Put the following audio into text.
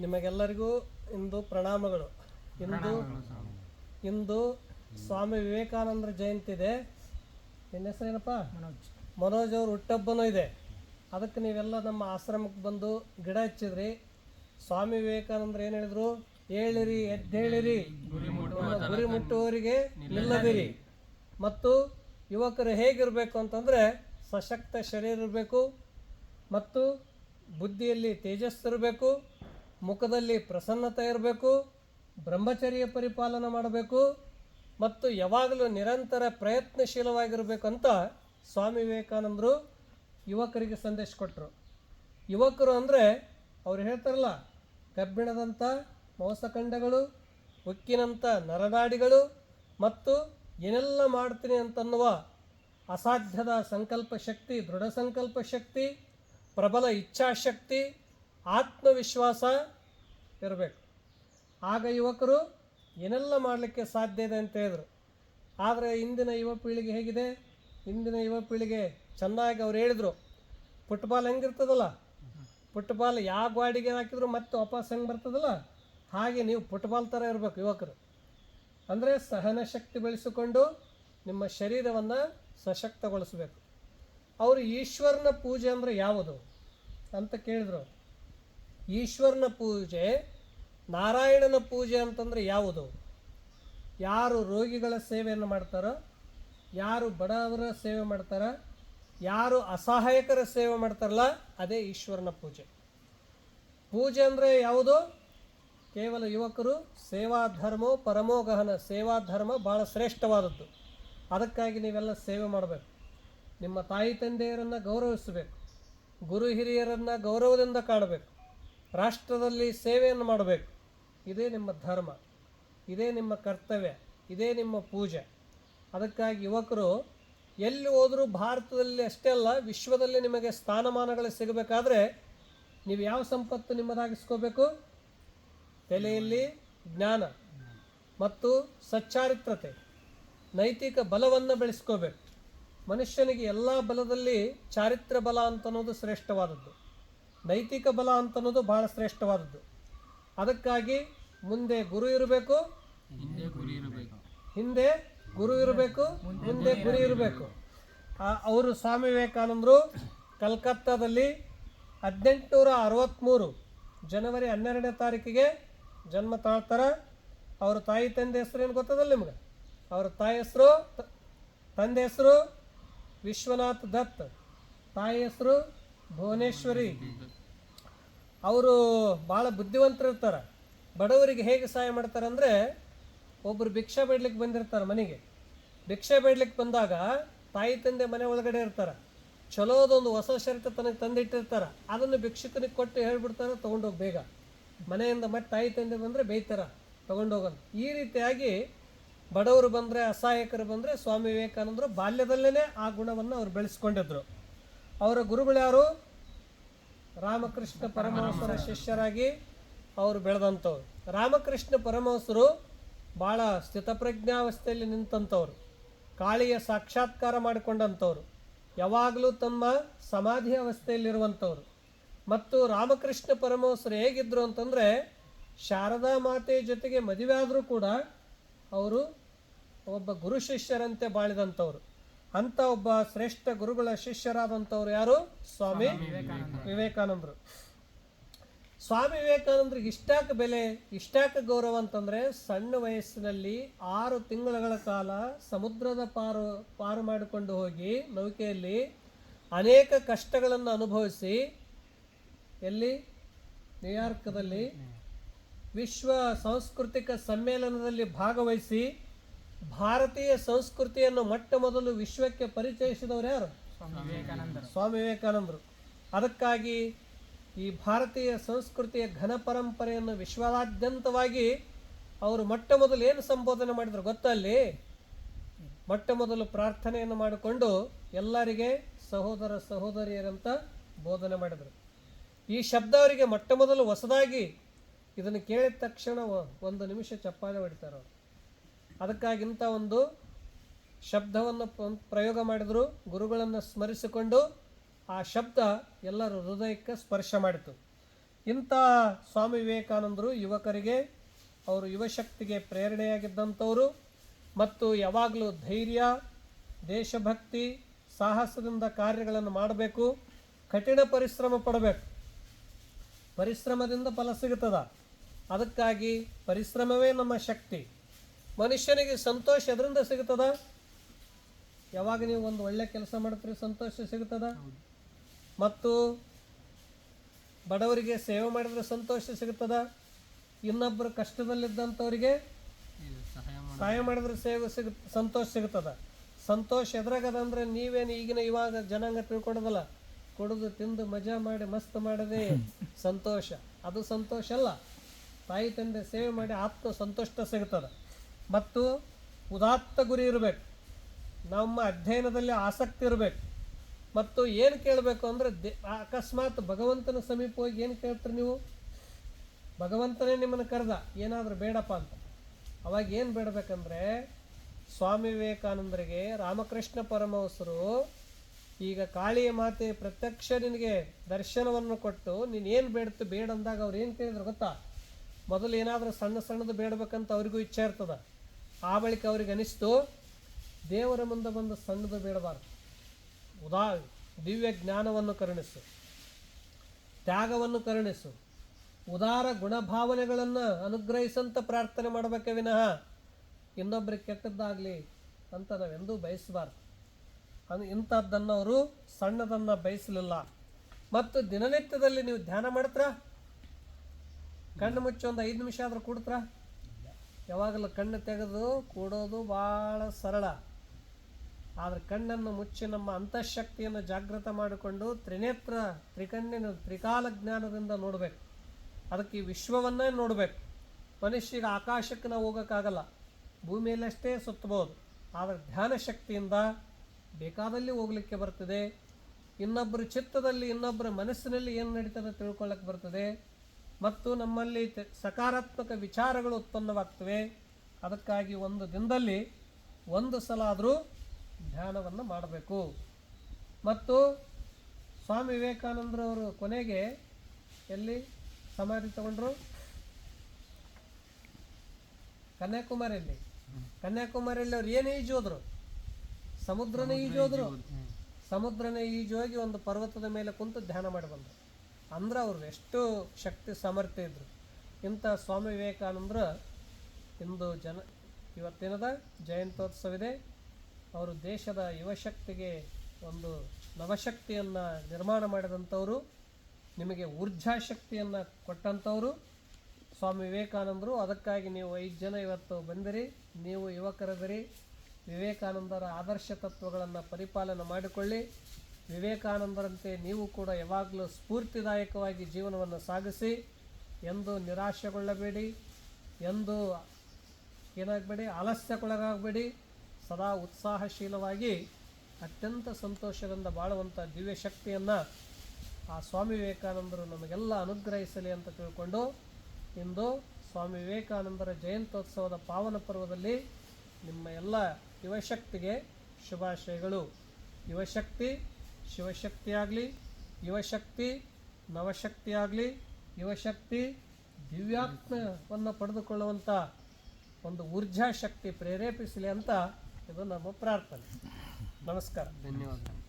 ನಿಮಗೆಲ್ಲರಿಗೂ ಇಂದು ಪ್ರಣಾಮಗಳು. ಇಂದು ಇಂದು ಸ್ವಾಮಿ ವಿವೇಕಾನಂದರ ಜಯಂತಿ ಇದೆ. ನಿನ್ನ ಹೆಸರೇನಪ್ಪ? ಮನೋಜ್. ಮನೋಜ್ ಅವ್ರ ಹುಟ್ಟಬ್ಬನೂ ಇದೆ. ಅದಕ್ಕೆ ನೀವೆಲ್ಲ ನಮ್ಮ ಆಶ್ರಮಕ್ಕೆ ಬಂದು ಗಿಡ ಹಚ್ಚಿದ್ರಿ. ಸ್ವಾಮಿ ವಿವೇಕಾನಂದ್ರ ಏನು ಹೇಳಿದ್ರು? ಹೇಳಿರಿ ಎದ್ದೇಳಿರಿ. ಗುರಿ ಮುಟ್ಟುವವರಿಗೆ ನಿಲ್ಲದಿರಿ. ಮತ್ತು ಯುವಕರು ಹೇಗಿರಬೇಕು ಅಂತಂದರೆ ಸಶಕ್ತ ಶರೀರ ಇರಬೇಕು. ಮತ್ತು ಬುದ್ಧಿಯಲ್ಲಿ ತೇಜಸ್ಸಿರಬೇಕು ಮುಖದಲ್ಲಿ ಪ್ರಸನ್ನತೆ ಇರಬೇಕು, ಬ್ರಹ್ಮಚರ್ಯ ಪರಿಪಾಲನೆ ಮಾಡಬೇಕು ಮತ್ತು ಯಾವಾಗಲೂ ನಿರಂತರ ಪ್ರಯತ್ನಶೀಲವಾಗಿರಬೇಕು ಅಂತ ಸ್ವಾಮಿ ವಿವೇಕಾನಂದರು ಯುವಕರಿಗೆ ಸಂದೇಶ ಕೊಟ್ಟರು. ಯುವಕರು ಅಂದರೆ ಅವ್ರು ಹೇಳ್ತಾರಲ್ಲ ಕಬ್ಬಿಣದಂಥ ಮೋಸಖಂಡಗಳು ಉಕ್ಕಿನಂಥ ನರನಾಡಿಗಳು ಮತ್ತು ಏನೆಲ್ಲ ಮಾಡ್ತೀನಿ ಅಂತನ್ನುವ ಅಸಾಧ್ಯದ ಸಂಕಲ್ಪ ಶಕ್ತಿ, ದೃಢ ಸಂಕಲ್ಪ ಶಕ್ತಿ, ಪ್ರಬಲ ಇಚ್ಛಾಶಕ್ತಿ ಆತ್ಮವಿಶ್ವಾಸ ಇರಬೇಕು. ಆಗ ಯುವಕರು ಏನೆಲ್ಲ ಮಾಡಲಿಕ್ಕೆ ಸಾಧ್ಯ ಇದೆ ಅಂತ ಹೇಳಿದರು. ಆದರೆ ಇಂದಿನ ಯುವ ಪೀಳಿಗೆ ಹೇಗಿದೆ? ಇಂದಿನ ಯುವ ಪೀಳಿಗೆ ಚೆನ್ನಾಗಿ ಅವ್ರು ಹೇಳಿದರು, ಫುಟ್ಬಾಲ್ ಹೆಂಗಿರ್ತದಲ್ಲ? ಫುಟ್ಬಾಲ್ ಯಾವ ಗಾಡಿಗೆ ಹಾಕಿದ್ರು ಮತ್ತೆ ವಾಪಸ್ ಹೆಂಗೆ ಬರ್ತದಲ್ಲ? ಹಾಗೆ ನೀವು ಫುಟ್ಬಾಲ್ ಥರ ಇರಬೇಕು ಯುವಕರು. ಅಂದರೆ ಸಹನ ಶಕ್ತಿ ಬೆಳೆಸಿಕೊಂಡು ನಿಮ್ಮ ಶರೀರವನ್ನು ಸಶಕ್ತಗೊಳಿಸಬೇಕು. ಅವರು ಈಶ್ವರನ ಪೂಜೆ ಅಂದರೆ ಯಾವುದು ಅಂತ ಕೇಳಿದರು. ಈಶ್ವರನ ಪೂಜೆ, ನಾರಾಯಣನ ಪೂಜೆ ಅಂತಂದರೆ ಯಾವುದು? ಯಾರು ರೋಗಿಗಳ ಸೇವೆಯನ್ನು ಮಾಡ್ತಾರೋ, ಯಾರು ಬಡವರ ಸೇವೆ ಮಾಡ್ತಾರ, ಯಾರು ಅಸಹಾಯಕರ ಸೇವೆ ಮಾಡ್ತಾರಲ್ಲ, ಅದೇ ಈಶ್ವರನ ಪೂಜೆ. ಪೂಜೆ ಅಂದರೆ ಯಾವುದು? ಕೇವಲ ಯುವಕರು ಸೇವಾ ಧರ್ಮೋ ಪರಮೋ ಗಹನ, ಸೇವಾ ಧರ್ಮ ಭಾಳ ಶ್ರೇಷ್ಠವಾದದ್ದು. ಅದಕ್ಕಾಗಿ ನೀವೆಲ್ಲ ಸೇವೆ ಮಾಡಬೇಕು. ನಿಮ್ಮ ತಾಯಿ ತಂದೆಯರನ್ನು ಗೌರವಿಸಬೇಕು. ಗುರು ಹಿರಿಯರನ್ನು ಗೌರವದಿಂದ ಕಾಣಬೇಕು ರಾಷ್ಟ್ರದಲ್ಲಿ ಸೇವೆಯನ್ನು ಮಾಡಬೇಕು. ಇದೇ ನಿಮ್ಮ ಧರ್ಮ. ಇದೇ ನಿಮ್ಮ ಕರ್ತವ್ಯ. ಇದೇ ನಿಮ್ಮ ಪೂಜೆ. ಅದಕ್ಕಾಗಿ ಯುವಕರು, ಎಲ್ಲಿ ಹೋದರೂ ಭಾರತದಲ್ಲಿ ಅಷ್ಟೇ ಅಲ್ಲ, ವಿಶ್ವದಲ್ಲಿ ನಿಮಗೆ ಸ್ಥಾನಮಾನಗಳು ಸಿಗಬೇಕಾದ್ರೆ ನೀವು ಯಾವ ಸಂಪತ್ತು ನಿಮ್ಮದಾಗಿಸ್ಕೋಬೇಕು? ತಲೆಯಲ್ಲಿ ಜ್ಞಾನ ಮತ್ತು ಸಚ್ಚಾರಿತ್ರತೆ ನೈತಿಕ ಬಲವನ್ನು ಬೆಳೆಸ್ಕೋಬೇಕು. ಮನುಷ್ಯನಿಗೆ ಎಲ್ಲ ಬಲದಲ್ಲಿ ಚಾರಿತ್ರ ಬಲ ಅಂತನ್ನೋದು ಶ್ರೇಷ್ಠವಾದದ್ದು. ನೈತಿಕ ಬಲ ಅಂತನ್ನೋದು ಬಹಳ ಶ್ರೇಷ್ಠವಾದದ್ದು. ಅದಕ್ಕಾಗಿ ಮುಂದೆ ಗುರು ಇರಬೇಕು. ಹಿಂದೆ ಗುರಿ ಇರಬೇಕು. ಹಿಂದೆ ಗುರು ಇರಬೇಕು. ಮುಂದೆ ಗುರಿ ಇರಬೇಕು. ಅವರು ಸ್ವಾಮಿ ವಿವೇಕಾನಂದರು ಕಲ್ಕತ್ತಾದಲ್ಲಿ ಹದಿನೆಂಟುನೂರ ಅರವತ್ತ್ಮೂರು ಜನವರಿ ಹನ್ನೆರಡನೇ ತಾರೀಕಿಗೆ ಜನ್ಮ ತಾಳ್ತಾರ. ಅವ್ರ ತಾಯಿ ತಂದೆ ಹೆಸರು ಏನು ಗೊತ್ತದಲ್ಲ ನಿಮ್ಗೆ? ಅವ್ರ ತಾಯಿ ಹೆಸರು ತಂದೆ ಹೆಸರು ವಿಶ್ವನಾಥ್ ದತ್. ತಾಯಿ ಹೆಸರು ಭುವನೇಶ್ವರಿ. ಅವರು ಭಾಳ ಬುದ್ಧಿವಂತರು ಇರ್ತಾರೆ ಬಡವರಿಗೆ ಹೇಗೆ ಸಹಾಯ ಮಾಡ್ತಾರೆ ಅಂದರೆ ಒಬ್ಬರು ಭಿಕ್ಷೆ ಬೇಡ್ಲಿಕ್ಕೆ ಬಂದಿರ್ತಾರೆ ಮನೆಗೆ. ಭಿಕ್ಷೆ ಬೇಡ್ಲಿಕ್ಕೆ ಬಂದಾಗ ತಾಯಿ ತಂದೆ ಮನೆ ಒಳಗಡೆ ಇರ್ತಾರೆ. ಚಲೋದೊಂದು ಹೊಸ ಶರ್ಟ್ ತನಗೆ ತಂದಿಟ್ಟಿರ್ತಾರೆ. ಅದನ್ನು ಭಿಕ್ಷುಕನಿಗೆ ಕೊಟ್ಟು ಹೇಳ್ಬಿಡ್ತಾರೆ, ತೊಗೊಂಡೋಗಿ ಬೇಗ. ಮನೆಯಿಂದ ಮತ್ತೆ ತಾಯಿ ತಂದೆ ಬಂದರೆ ಬೈತಾರ ತೊಗೊಂಡೋಗೋದು. ಈ ರೀತಿಯಾಗಿ ಬಡವರು ಬಂದರೆ, ಅಸಹಾಯಕರು ಬಂದರೆ ಸ್ವಾಮಿ ವಿವೇಕಾನಂದರು ಬಾಲ್ಯದಲ್ಲೇ ಆ ಗುಣವನ್ನು ಅವ್ರು ಬೆಳೆಸ್ಕೊಂಡಿದ್ರು. ಅವರ ಗುರುಗಳು ಯಾರು? ರಾಮಕೃಷ್ಣ ಪರಮಹಂಸರ ಶಿಷ್ಯರಾಗಿ ಅವರು ಬೆಳೆದಂಥವ್ರು. ರಾಮಕೃಷ್ಣ ಪರಮಹಂಸರು ಭಾಳ ಸ್ಥಿತಪ್ರಜ್ಞಾವಸ್ಥೆಯಲ್ಲಿ ನಿಂತಂಥವ್ರು. ಕಾಳಿಯ ಸಾಕ್ಷಾತ್ಕಾರ ಮಾಡಿಕೊಂಡಂಥವ್ರು. ಯಾವಾಗಲೂ ತಮ್ಮ ಸಮಾಧಿ ಅವಸ್ಥೆಯಲ್ಲಿರುವಂಥವ್ರು. ಮತ್ತು ರಾಮಕೃಷ್ಣ ಪರಮಹಂಸರು ಹೇಗಿದ್ದರು ಅಂತಂದರೆ ಶಾರದಾ ಮಾತೆ ಜೊತೆಗೆ ಮದುವೆ ಆದರೂ ಕೂಡ ಅವರು ಒಬ್ಬ ಗುರು ಶಿಷ್ಯರಂತೆ ಬಾಳಿದಂಥವ್ರು. ಅಂಥ ಒಬ್ಬ ಶ್ರೇಷ್ಠ ಗುರುಗಳ ಶಿಷ್ಯರಾದಂಥವ್ರು ಯಾರು? ಸ್ವಾಮಿ ವಿವೇಕಾನಂದರು. ಸ್ವಾಮಿ ವಿವೇಕಾನಂದರಿಗೆ ಇಷ್ಟಾಕ ಬೆಲೆ ಇಷ್ಟಾಕ ಗೌರವ ಅಂತಂದರೆ ಸಣ್ಣ ವಯಸ್ಸಿನಲ್ಲಿ ಆರು ತಿಂಗಳುಗಳ ಕಾಲ ಸಮುದ್ರದ ಪಾರು ಪಾರು ಮಾಡಿಕೊಂಡು ಹೋಗಿ ನೌಕೆಯಲ್ಲಿ ಅನೇಕ ಕಷ್ಟಗಳನ್ನು ಅನುಭವಿಸಿ ಎಲ್ಲಿ? ನ್ಯೂಯಾರ್ಕ್ದಲ್ಲಿ ವಿಶ್ವ ಸಾಂಸ್ಕೃತಿಕ ಸಮ್ಮೇಳನದಲ್ಲಿ ಭಾಗವಹಿಸಿ ಭಾರತೀಯ ಸಂಸ್ಕೃತಿಯನ್ನು ಮೊಟ್ಟ ಮೊದಲು ವಿಶ್ವಕ್ಕೆ ಪರಿಚಯಿಸಿದವರು ಯಾರು? ಸ್ವಾಮಿ ವಿವೇಕಾನಂದರು. ಸ್ವಾಮಿ ವಿವೇಕಾನಂದರು. ಅದಕ್ಕಾಗಿ ಈ ಭಾರತೀಯ ಸಂಸ್ಕೃತಿಯ ಘನ ಪರಂಪರೆಯನ್ನು ವಿಶ್ವದಾದ್ಯಂತವಾಗಿ ಅವರು ಮೊಟ್ಟ ಮೊದಲು ಏನು ಸಂಬೋಧನೆ ಮಾಡಿದ್ರು ಗೊತ್ತಲ್ಲಿ ಮೊಟ್ಟ ಮೊದಲು ಪ್ರಾರ್ಥನೆಯನ್ನು ಮಾಡಿಕೊಂಡು ಎಲ್ಲರಿಗೆ ಸಹೋದರ ಸಹೋದರಿಯರಂತ ಬೋಧನೆ ಮಾಡಿದರು. ಈ ಶಬ್ದ ಅವರಿಗೆ ಮೊಟ್ಟ ಮೊದಲು ಹೊಸದಾಗಿ ಇದನ್ನು ಕೇಳಿದ ತಕ್ಷಣ ಒಂದು ನಿಮಿಷ ಚಪ್ಪಾಳೆ ಹೊಡಿತಾರೆ ಅವರು ಅದಕ್ಕಾಗಿ ಇಂಥ ಒಂದು ಶಬ್ದವನ್ನು ಪ್ರಯೋಗ ಮಾಡಿದರು, ಗುರುಗಳನ್ನು ಸ್ಮರಿಸಿಕೊಂಡು ಆ ಶಬ್ದ ಎಲ್ಲರ ಹೃದಯಕ್ಕೆ ಸ್ಪರ್ಶ ಮಾಡಿತು. ಇಂಥ ಸ್ವಾಮಿ ವಿವೇಕಾನಂದರು ಯುವಕರಿಗೆ, ಅವರು ಯುವಶಕ್ತಿಗೆ ಪ್ರೇರಣೆಯಾಗಿದ್ದಂಥವರು ಮತ್ತು ಯಾವಾಗಲೂ ಧೈರ್ಯ, ದೇಶಭಕ್ತಿ, ಸಾಹಸದಿಂದ ಕಾರ್ಯಗಳನ್ನು ಮಾಡಬೇಕು, ಕಠಿಣ ಪರಿಶ್ರಮ ಪಡಬೇಕು. ಪರಿಶ್ರಮದಿಂದ ಫಲ ಸಿಗುತ್ತದೆ? ಅದಕ್ಕಾಗಿ ಪರಿಶ್ರಮವೇ ನಮ್ಮ ಶಕ್ತಿ. ಮನುಷ್ಯನಿಗೆ ಸಂತೋಷ ಎದರಿಂದ ಸಿಗುತ್ತದ? ಯಾವಾಗ ನೀವು ಒಂದು ಒಳ್ಳೆ ಕೆಲಸ ಮಾಡ್ತೀರಿ ಸಂತೋಷ ಸಿಗುತ್ತದ? ಮತ್ತು ಬಡವರಿಗೆ ಸೇವೆ ಮಾಡಿದ್ರೆ ಸಂತೋಷ ಸಿಗುತ್ತದ? ಇನ್ನೊಬ್ಬರು ಕಷ್ಟದಲ್ಲಿದ್ದಂಥವರಿಗೆ ಸಹಾಯ ಮಾಡಿದ್ರೆ ಸೇವೆ ಸಿಗ, ಸಂತೋಷ ಸಿಗುತ್ತದ? ಸಂತೋಷ ಎದ್ರಾಗದ ಅಂದರೆ ನೀವೇನು ಈಗಿನ ಇವಾಗ ಜನಾಂಗ ತಿಳ್ಕೊಡೋದಲ್ಲ, ಕುಡಿದು, ತಿಂದು, ಮಜಾ ಮಾಡಿ, ಮಸ್ತ್ ಮಾಡದೆ ಸಂತೋಷ. ಅದು ಸಂತೋಷ ಅಲ್ಲ. ತಾಯಿ, ತಂದೆ ಸೇವೆ ಮಾಡಿ ಆತ್ಮ ಸಂತೋಷ ಸಿಗುತ್ತದೆ. ಮತ್ತು ಉದಾತ್ತ ಗುರಿ ಇರಬೇಕು. ನಮ್ಮ ಅಧ್ಯಯನದಲ್ಲಿ ಆಸಕ್ತಿ ಇರಬೇಕು. ಮತ್ತು ಏನು ಕೇಳಬೇಕು ಅಂದರೆ ದೇ, ಅಕಸ್ಮಾತ್ ಭಗವಂತನ ಸಮೀಪ ಹೋಗಿ ಏನು ಕೇಳ್ತೀರಿ ನೀವು? ಭಗವಂತನೇ ನಿಮ್ಮನ್ನು ಕರೆದ, ಏನಾದರೂ ಬೇಡಪ್ಪ ಅಂತ. ಅವಾಗ ಏನು ಬೇಡಬೇಕಂದ್ರೆ, ಸ್ವಾಮಿ ವಿವೇಕಾನಂದರಿಗೆ ರಾಮಕೃಷ್ಣ ಪರಮಹಂಸರು ಈಗ ಕಾಳಿಯ ಮಾತೆ ಪ್ರತ್ಯಕ್ಷ ನಿನಗೆ ದರ್ಶನವನ್ನು ಕೊಟ್ಟು, ನೀನು ಏನು ಬೇಡ್ತು ಬೇಡ ಅಂದಾಗ ಅವ್ರು ಏನು ಕೇಳಿದ್ರು ಗೊತ್ತಾ? ಮೊದಲು ಏನಾದರೂ ಸಣ್ಣ ಸಣ್ಣದು ಬೇಡಬೇಕಂತ ಅವ್ರಿಗೂ ಇಚ್ಛೆ ಇರ್ತದ. ಆ ಬಳಿಕ ಅವ್ರಿಗೆ ಅನಿಸ್ತು, ದೇವರ ಮುಂದೆ ಬಂದು ಸಣ್ಣದು ಬೇಡಬಾರ್ದು. ಉದಾ, ದಿವ್ಯ ಜ್ಞಾನವನ್ನು ಕರುಣಿಸು, ತ್ಯಾಗವನ್ನು ಕರುಣಿಸು, ಉದಾರ ಗುಣಭಾವನೆಗಳನ್ನು ಅನುಗ್ರಹಿಸಂತ ಪ್ರಾರ್ಥನೆ ಮಾಡಬೇಕೆ ವಿನಃ ಇನ್ನೊಬ್ಬರಿಗೆ ಕೆಟ್ಟದ್ದಾಗಲಿ ಅಂತ ನಾವೆಂದೂ ಬಯಸಬಾರ್ದು. ಅದು ಇಂಥದ್ದನ್ನು ಅವರು ಸಣ್ಣದನ್ನು ಬಯಸಲಿಲ್ಲ. ಮತ್ತು ದಿನನಿತ್ಯದಲ್ಲಿ ನೀವು ಧ್ಯಾನ ಮಾಡ್ತೀರಾ? ಕಣ್ಣು ಮುಚ್ಚಿ ಒಂದು ಐದು ನಿಮಿಷ ಆದರೂ ಕೂಡ್ತೀರಾ? ಯಾವಾಗಲೂ ಕಣ್ಣು ತೆಗೆದು ಕೂಡೋದು ಭಾಳ ಸರಳ. ಆದರೆ ಕಣ್ಣನ್ನು ಮುಚ್ಚಿ ನಮ್ಮ ಅಂತಃಶಕ್ತಿಯನ್ನು ಜಾಗೃತ ಮಾಡಿಕೊಂಡು ತ್ರಿನೇತ್ರ ತ್ರಿಕಣ್ಣಿನ ತ್ರಿಕಾಲ ಜ್ಞಾನದಿಂದ ನೋಡಬೇಕು. ಅದಕ್ಕೆ ವಿಶ್ವವನ್ನೇ ನೋಡಬೇಕು. ಮನುಷ್ಯಗೆ ಆಕಾಶಕ್ಕೆ ನಾವು ಹೋಗೋಕ್ಕಾಗಲ್ಲ. ಭೂಮಿಯಲ್ಲಷ್ಟೇ ಸುತ್ತಬಹುದು. ಆದರೆ ಧ್ಯಾನ ಶಕ್ತಿಯಿಂದ ಬೇಕಾದಲ್ಲಿ ಹೋಗಲಿಕ್ಕೆ ಬರ್ತದೆ. ಇನ್ನೊಬ್ಬರ ಚಿತ್ತದಲ್ಲಿ ಇನ್ನೊಬ್ಬರ ಮನಸ್ಸಿನಲ್ಲಿ ಏನು ನಡೀತದೆ ತಿಳ್ಕೊಳ್ಳೋಕ್ಕೆ ಬರ್ತದೆ. ಮತ್ತು ನಮ್ಮಲ್ಲಿ ಸಕಾರಾತ್ಮಕ ವಿಚಾರಗಳು ಉತ್ಪನ್ನವಾಗ್ತವೆ. ಅದಕ್ಕಾಗಿ ಒಂದು ದಿನದಲ್ಲಿ ಒಂದು ಸಲ ಆದರೂ ಧ್ಯಾನವನ್ನು ಮಾಡಬೇಕು. ಮತ್ತು ಸ್ವಾಮಿ ವಿವೇಕಾನಂದರವರು ಕೊನೆಗೆ ಎಲ್ಲಿ ಸಮಾಧಿ ತಗೊಂಡ್ರು? ಕನ್ಯಾಕುಮಾರಿಯಲ್ಲಿ ಕನ್ಯಾಕುಮಾರಿಯಲ್ಲಿ ಅವ್ರು ಏನು ಈಜು ಹೋದ್ರು? ಸಮುದ್ರನೇ ಈಜು ಹೋದ್ರು. ಸಮುದ್ರನೇ ಈಜು ಹೋಗಿ ಒಂದು ಪರ್ವತದ ಮೇಲೆ ಕುಂತು ಧ್ಯಾನ ಮಾಡಿ ಬಂದರು. ಅಂದ್ರೆ ಅವ್ರು ಎಷ್ಟು ಶಕ್ತಿ ಸಾಮರ್ಥ್ಯ ಇದ್ರು. ಇಂಥ ಸ್ವಾಮಿ ವಿವೇಕಾನಂದರು ಇಂದು ಜನ, ಇವತ್ತಿನದ ಜಯಂತ್ಯೋತ್ಸವಿದೆ ಅವರು ದೇಶದ ಯುವಶಕ್ತಿಗೆ ಒಂದು ನವಶಕ್ತಿಯನ್ನು ನಿರ್ಮಾಣ ಮಾಡಿದಂಥವರು, ನಿಮಗೆ ಊರ್ಜಾಶಕ್ತಿಯನ್ನು ಕೊಟ್ಟಂಥವರು ಸ್ವಾಮಿ ವಿವೇಕಾನಂದರು. ಅದಕ್ಕಾಗಿ ನೀವು ಐದು ಜನ ಇವತ್ತು ಬಂದಿರಿ. ನೀವು ಯುವಕರದಿರಿ. ವಿವೇಕಾನಂದರ ಆದರ್ಶ ತತ್ವಗಳನ್ನು ಪರಿಪಾಲನೆ ಮಾಡಿಕೊಳ್ಳಿ. ವಿವೇಕಾನಂದರಂತೆ ನೀವು ಕೂಡ ಯಾವಾಗಲೂ ಸ್ಫೂರ್ತಿದಾಯಕವಾಗಿ ಜೀವನವನ್ನು ಸಾಗಿಸಿ, ಎಂದು ನಿರಾಶೆಗೊಳ್ಳಬೇಡಿ, ಎಂದು ಏನಾಗಬೇಡಿ ಆಲಸ್ಯಕ್ಕೊಳಗಾಗಬೇಡಿ ಸದಾ ಉತ್ಸಾಹಶೀಲವಾಗಿ ಅತ್ಯಂತ ಸಂತೋಷದಿಂದ ಬಾಳುವಂಥ ದಿವ್ಯ ಶಕ್ತಿಯನ್ನು ಆ ಸ್ವಾಮಿ ವಿವೇಕಾನಂದರು ನಮಗೆಲ್ಲ ಅನುಗ್ರಹಿಸಲಿ ಅಂತ ತಿಳ್ಕೊಂಡು, ಇಂದು ಸ್ವಾಮಿ ವಿವೇಕಾನಂದರ ಜಯಂತ್ಯೋತ್ಸವದ ಪಾವನ ಪರ್ವದಲ್ಲಿ ನಿಮ್ಮ ಎಲ್ಲ ಯುವಶಕ್ತಿಗೆ ಶುಭಾಶಯಗಳು. ಯುವಶಕ್ತಿ ಶಿವಶಕ್ತಿಯಾಗಲಿ, ಯುವಶಕ್ತಿ, ನವಶಕ್ತಿಯಾಗಲಿ, ಯುವಶಕ್ತಿ, ದಿವ್ಯಾತ್ಮವನ್ನು ಪಡೆದುಕೊಳ್ಳುವಂಥ ಒಂದು ಊರ್ಜಾ ಶಕ್ತಿ ಪ್ರೇರೇಪಿಸಲಿ ಅಂತ ಇದು ನಮ್ಮ ಪ್ರಾರ್ಥನೆ. ನಮಸ್ಕಾರ. ಧನ್ಯವಾದ